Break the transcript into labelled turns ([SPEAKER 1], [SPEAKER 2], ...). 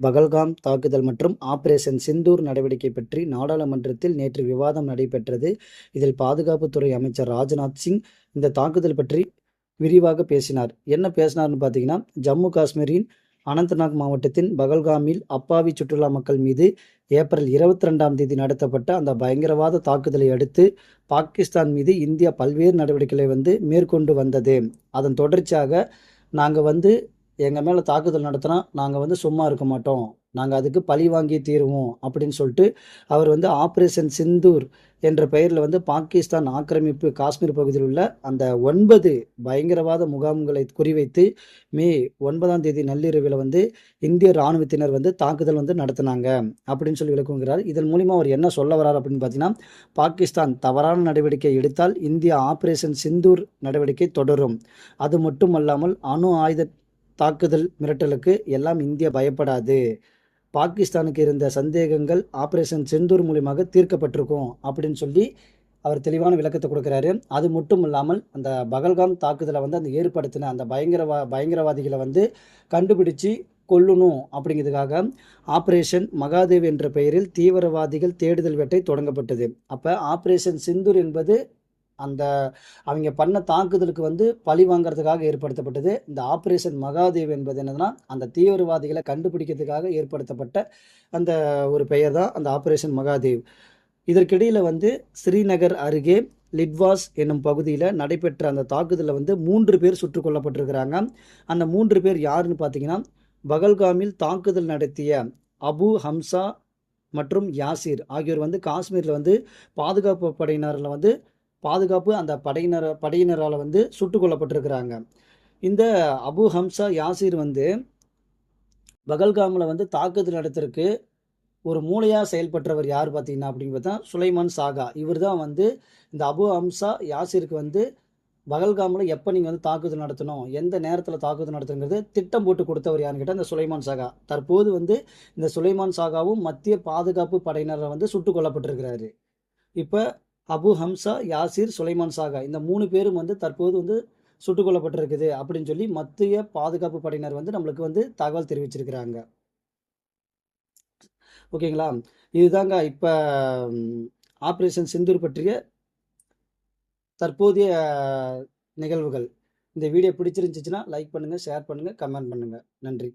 [SPEAKER 1] பகல்காம் தாக்குதல் மற்றும் ஆபரேஷன் சிந்தூர் நடவடிக்கை பற்றி நாடாளுமன்றத்தில் நேற்று விவாதம் நடைபெற்றது. இதில் பாதுகாப்புத்துறை அமைச்சர் ராஜ்நாத் சிங் இந்த தாக்குதல் பற்றி விரிவாக பேசினார். என்ன பேசினார்னு பார்த்தீங்கன்னா ஜம்மு காஷ்மீரின் அனந்தநாக் மாவட்டத்தின் பகல்காமில் அப்பாவி சுற்றுலா மக்கள் மீது ஏப்ரல் இருபத்தி ரெண்டாம் தேதி நடத்தப்பட்ட அந்த பயங்கரவாத தாக்குதலை அடுத்து பாகிஸ்தான் மீது இந்தியா பல்வேறு நடவடிக்கைகளை வந்து மேற்கொண்டு வந்தது. அதன் தொடர்ச்சியாக நாங்கள் வந்து எங்கள் மேலே தாக்குதல் நடத்தினா நாங்கள் வந்து சும்மா இருக்க மாட்டோம். நாங்கள் அதுக்கு பழி வாங்கி தீருவோம் அப்படின்னு சொல்லிட்டு அவர் வந்து ஆப்ரேஷன் சிந்தூர் என்ற பெயரில் வந்து பாகிஸ்தான் ஆக்கிரமிப்பு காஷ்மீர் பகுதியில் உள்ள அந்த ஒன்பது பயங்கரவாத முகாம்களை குறிவைத்து மே ஒன்பதாம் தேதி நள்ளிரவில் வந்து இந்திய இராணுவத்தினர் வந்து தாக்குதல் வந்து நடத்தினாங்க அப்படின்னு சொல்லி விளக்குங்கிறார் இதன் மூலிமா அவர் என்ன சொல்ல வரார் அப்படின்னு பார்த்தீங்கன்னா பாகிஸ்தான் தவறான நடவடிக்கை எடுத்தால் இந்தியா ஆப்ரேஷன் சிந்தூர் நடவடிக்கை தொடரும். அது மட்டுமல்லாமல் அணு ஆயுத தாக்குதல் மிரட்டலுக்கு எல்லாம் இந்தியா பயப்படாது. பாகிஸ்தானுக்கு இருந்த சந்தேகங்கள் ஆப்ரேஷன் செந்தூர் மூலியமாக தீர்க்கப்பட்டிருக்கும் அப்படின்னு சொல்லி அவர் தெளிவான விளக்கத்தை கொடுக்குறாரு. அது மட்டும் இல்லாமல் அந்த பகல்காம் தாக்குதலை வந்து அந்த ஏற்படுத்தின அந்த பயங்கரவா பயங்கரவாதிகளை வந்து கண்டுபிடிச்சு கொல்லணும் அப்படிங்கிறதுக்காக ஆப்ரேஷன் மகாதேவ் என்ற பெயரில் தீவிரவாதிகள் தேடுதல் வேட்டை தொடங்கப்பட்டது. அப்போ ஆப்ரேஷன் சிந்தூர் என்பது அந்த அவங்க பண்ண தாக்குதலுக்கு வந்து பழி வாங்கிறதுக்காக ஏற்படுத்தப்பட்டது. இந்த ஆப்ரேஷன் மகாதேவ் என்பது என்னதுன்னா அந்த தீவிரவாதிகளை கண்டுபிடிக்கிறதுக்காக ஏற்படுத்தப்பட்ட அந்த ஒரு பெயர் தான் அந்த ஆப்ரேஷன் மகாதேவ் இதற்கிடையில் வந்து ஸ்ரீநகர் அருகே லிட்வாஸ் என்னும் பகுதியில் நடைபெற்ற அந்த தாக்குதலில் வந்து மூன்று பேர் சுட்டுக் கொல்லப்பட்டிருக்கிறாங்க. அந்த மூன்று பேர் யாருன்னு பார்த்தீங்கன்னா பகல்காமில் தாக்குதல் நடத்திய அபு ஹம்சா மற்றும் யாசிர் ஆகியோர் வந்து காஷ்மீரில் வந்து பாதுகாப்பு படையினரில் வந்து பாதுகாப்பு அந்த படையினர் படையினரால் வந்து சுட்டு கொல்லப்பட்டிருக்கிறாங்க. இந்த அபு ஹம்சா யாசிர் வந்து பகல்காமில் வந்து தாக்குதல் நடத்திருக்கு. ஒரு மூளையாக செயல்பட்டவர் யார் பார்த்தீங்கன்னா அப்படின்னு பார்த்தா சுலைமான் சாகா. இவர் தான் வந்து இந்த அபு ஹம்சா யாசிருக்கு வந்து பகல்காமில் எப்போ நீங்கள் வந்து தாக்குதல் நடத்தணும் எந்த நேரத்தில் தாக்குதல் நடத்துங்கிறது திட்டம் போட்டு கொடுத்தவர் யாருன்னு கேட்டால் இந்த சுலைமான் சாகா. தற்போது வந்து இந்த சுலைமான் சாகாவும் மத்திய பாதுகாப்பு படையினரை வந்து சுட்டுக் கொல்லப்பட்டிருக்கிறாரு. இப்போ அபு ஹம்சா யாசிர் சுலைமான் சாகா. இந்த மூணு பேரும் வந்து தற்போது வந்து சுட்டுக் கொல்லப்பட்டிருக்குது அப்படின்னு சொல்லி மத்திய பாதுகாப்பு படையினர் வந்து நம்மளுக்கு வந்து தகவல் தெரிவிச்சிருக்கிறாங்க. ஓகேங்களா? இதுதாங்க இப்போ ஆப்ரேஷன் சிந்தூர் பற்றிய தற்போதைய நிகழ்வுகள். இந்த வீடியோ பிடிச்சிருந்துச்சுன்னா லைக் பண்ணுங்கள் ஷேர் பண்ணுங்கள் கமெண்ட் பண்ணுங்கள் நன்றி.